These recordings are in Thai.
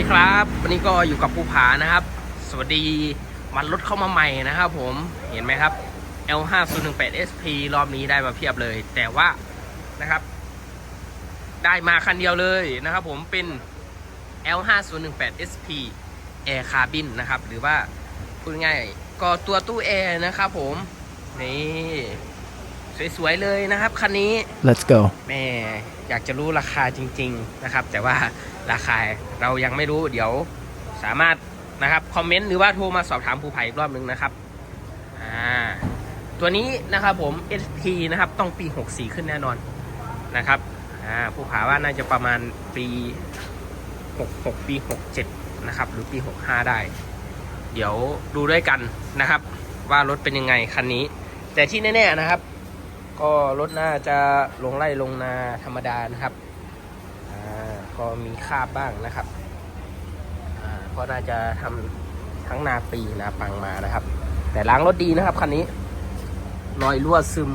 ดีครับ วันนี้ก็อยู่กับภูผานะครับ สวัสดีมันรถเข้ามาใหม่นะครับผมเห็นไหมครับ L5018 SP รอบนี้ได้มาเพียบเลย แต่ว่านะครับ ได้มาคันเดียวเลยนะครับผมเป็น L5018 SP Air Cabin นะครับ หรือว่าพูดง่ายก็ตัวตู้แอร์นะครับผม นี่ สวยๆเลยนะครับคันนี้ Let's go. แม่อยากจะรู้ราคาจริง ๆนะครับ แต่ว่าราคาเรายังไม่รู้เดี๋ยวสามารถนะครับคอมเมนต์หรือว่าโทรมาสอบถามภูไผ่อีกรอบนึงนะครับอ่าตัวนี้นะครับผม SP นะครับต้องปี 64 ขึ้นแน่นอนนะครับอ่าภูผาว่าน่าจะประมาณปี 66 ปี 67 นะครับ หรือปี 65 ได้ เดี๋ยวดูด้วยกันนะครับ ว่ารถเป็นยังไงคันนี้ แต่ที่แน่ๆนะครับ ก็รถน่าจะลงไล่ลงนาธรรมดานะครับอ่าก็มีคาบบ้างนะครับอ่าก็น่าจะทำทั้งนาปีนาปังมานะครับ แต่ล้างรถดีนะครับคันนี้รอยรั่วซึม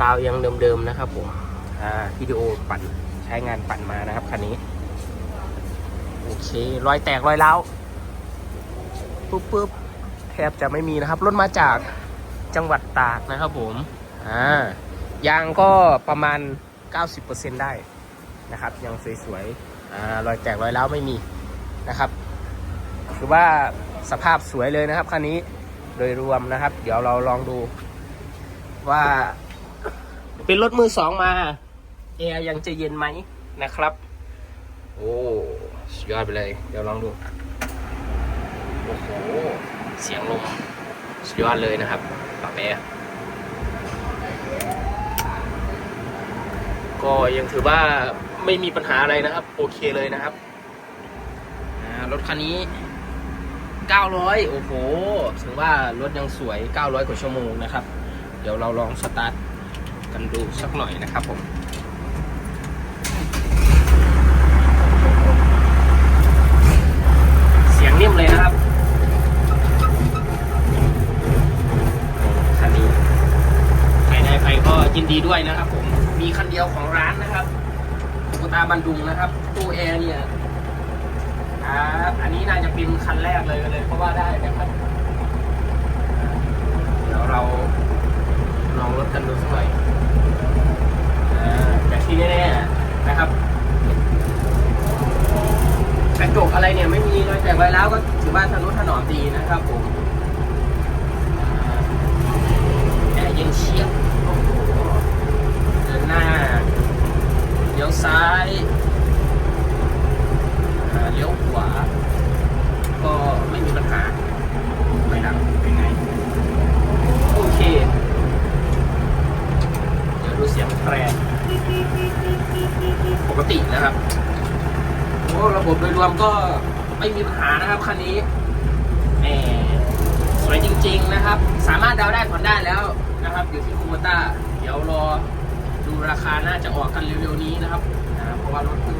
กาวยังเดิมๆนะครับผมอ่าวิดีโอปั่นใช้งานปั่นมานะครับคันนี้โอเครอยแตกรอยเล้าปุ๊บปุ๊บแทบจะไม่มีนะครับรถมาจาก จังหวัดตากนะครับผมอ่ายางก็ประมาณ 90%ได้นะครับยังสวยๆอ่ารอยแตกรอยร้าวไม่มีนะครับคือว่าสภาพสวยเลยนะครับคันนี้โดยรวมนะครับ เดี๋ยวเราลองดู ว่าเป็นรถมือสองมาแอร์ยังจะเย็นไหมนะครับ โอ้สุดยอดไปเลย เดี๋ยวลองดู โอ้โห เสียงลม สุดยอดเลยนะครับปาแปะก็ยังถือว่าไม่มีปัญหาอะไรนะครับ โอเคเลยนะครับรถคันนี้ 900 โอ้โหถึงว่ารถยังสวย 900 กว่าชั่วโมงนะครับ เดี๋ยวเราลองสตาร์ทกันดูสักหน่อยนะครับผม เสียงนิ่มเลยนะครับ คันนี้ใครได้ไปก็ยินดีด้วยนะครับผม มีคัน เดียวของร้านนะครับตุ๊กตาบันดุงนะครับตู้แอร์เนี่ยครับอันนี้น่าจะเป็นคันแรกเลยเลย เพราะว่าได้นะครับเดี๋ยวเราลองรถกันดูสักหน่อยอ่าแต่ที่แน่ๆนะครับกระจกอะไรเนี่ยไม่มีรอยแตกรอยร้าวก็ถือว่าทะนุถนอมดีนะครับผมแอร์เย็นเชียบโอ้โหเดินหน้า เลี้ยวซ้ายอ่าเลี้ยวขวา ก็ไม่มีปัญหา ไม่ดังเป็นไง โอเค เดี๋ยวดูเสียงแตรป กตินะครับโอ้ระบบโดยรวมก็ไม่มีปัญหานะครับคันนี้แหมสวยจริง ๆนะครับ สามารถดาวได้ผ่อนได้แล้วนะครับ อยู่ที่คูโบต้าเดี๋ยวรอดูราคาน่าจะออกกันเร็วๆนี้นะครับนะเพราะว่ารถเพิ่ง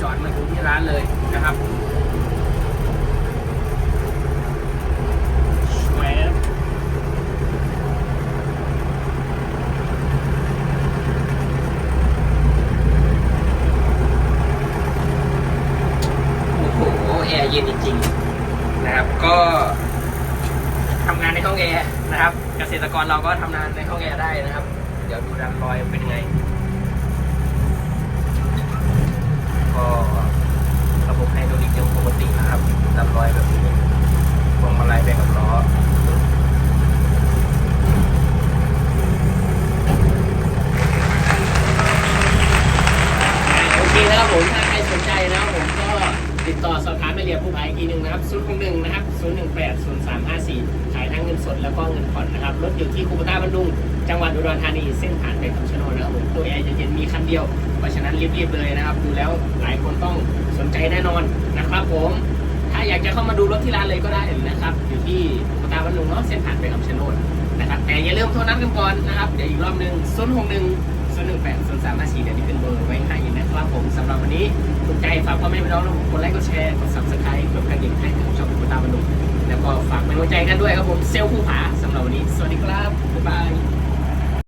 จอดมาถึงที่ร้านเลยนะครับแหมโอ้โห แอร์เย็นจริง ๆ นะครับ ก็ ทำงานในห้องแอร์ นะครับ เกษตรกรเราก็ทำงานในห้องแอร์ได้นะครับ เดี๋ยวดูดังรอยเป็นยังไง ก็ระบบไฮดรอลิกยังปกตินะครับดันรอยแบบนี้พวงมาลัยแบกกับล้อโอเคนะครับผมถ้าใครสนใจนะครับผมก็ติดต่อ สอบถามรายละเอียดผู้ภัยอีกทีหนึ่งนะครับ0 6 1นะครับ018 0354ขายทั้งเงินสดแล้วก็เงินผ่อนนะครับรถอยู่ที่คูปต้าบันดุงจังหวัดอุดรธานีเส้นผ่านไปคำชะโนดนะครับผมตัวแอร์จะเย็นมีคันเดียว เพราะฉะนั้นรีบๆเลยนะครับ ดูแล้วหลายคนต้องสนใจแน่นอนนะครับผมถ้าอยากจะเข้ามาดูรถที่ร้านเลยก็ได้นะครับ อยู่ที่คูปต้าบันดุงเนาะเส้นผ่านไปคำชะโนดนะครับแต่อย่าลืมโทรนัดกันก่อนนะครับเดี๋ยวอีกรอบหนึ่ง0 6 1 0 1 8 0 3 5 4เดี๋ยวนี้เป็นเบอร์ไว้ให้นะ ครับผมสำหรับวันนี้ถูกใจฝากพ่อแม่พี่น้องกดไลค์กดแชร์กดซับสไครต์กดกระดิ่งให้กับช่องคุณตาบันดุแล้วก็ฝากเป็นกำลัวใจกันด้วยครับผมเซลล์ผู้ผาสำหรับวันนี้ สวัสดีครับบ๊ายบาย